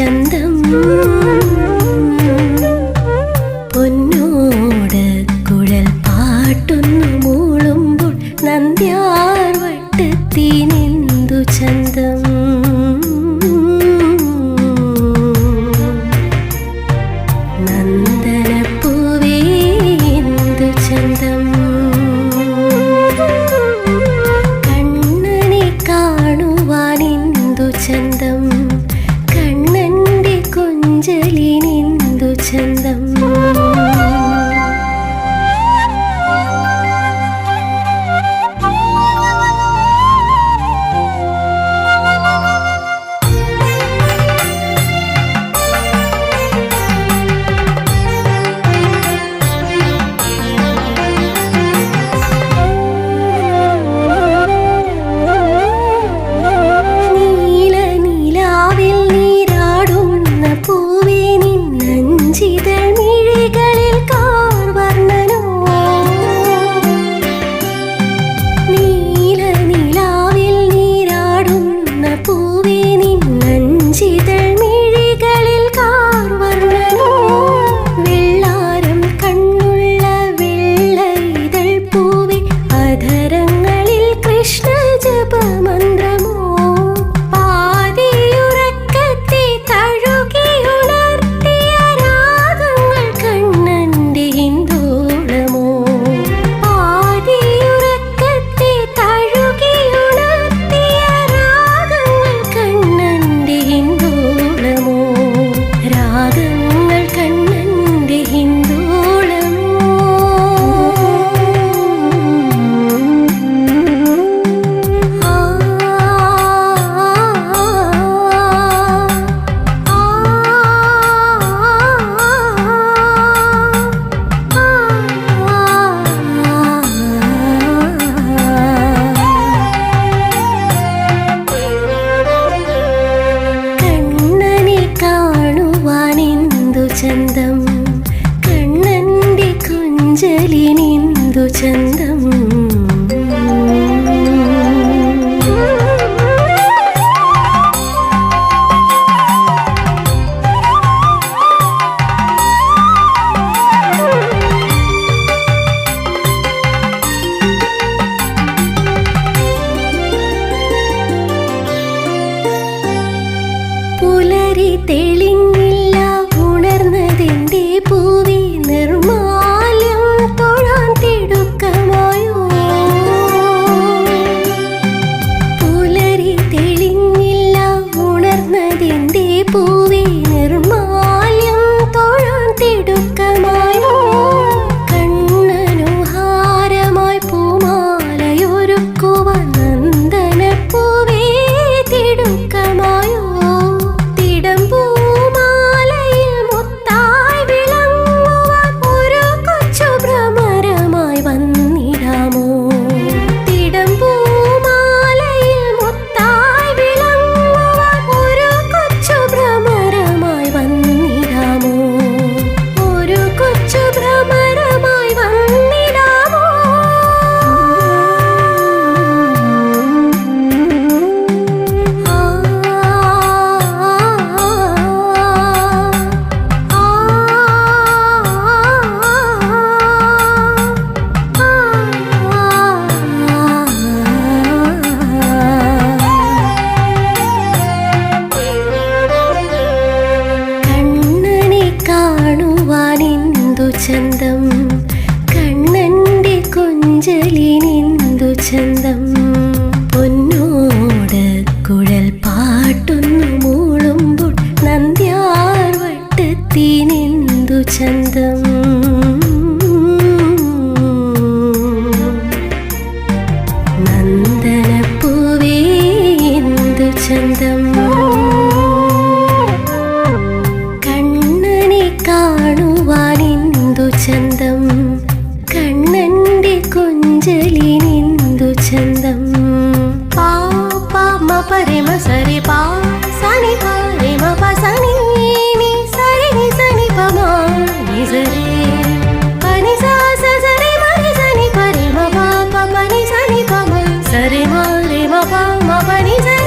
ചന്തം പൊന്നോട് കുഴൽ പാട്ടൊന്നു മൂളുമ്പോൾ നന്ദ്യാ ചന്തം ഋതുചന്തം പുലരി തെളിഞ്ഞില്ല ഉണർന്നതിന്റെ പൂവി നിർമ്മ ചന്തം. കണ്ണന്റെ കൊഞ്ചലിനെന്തു ചന്തം. പൊന്നോട് കുഴൽ പാട്ടൊന്നു മൂളുമ്പോൾ നന്ദ്യാർ വട്ടത്തിനെന്തു ചന്തം. കണ്ണനെ എന്തു ചന്തം കണ്ണന്റെ കൊഞ്ചലി നിന്ദു ചന്തം പാ പാ മ പരമ സരി പാ സനി പരമ പ സനി നി സരി നി സനി പ മ നി സരി പനി സ സ സരി മ നി സനി പരമ പ പ പനി സനി പ മ സരി മ രി മ പ മ പനി സരി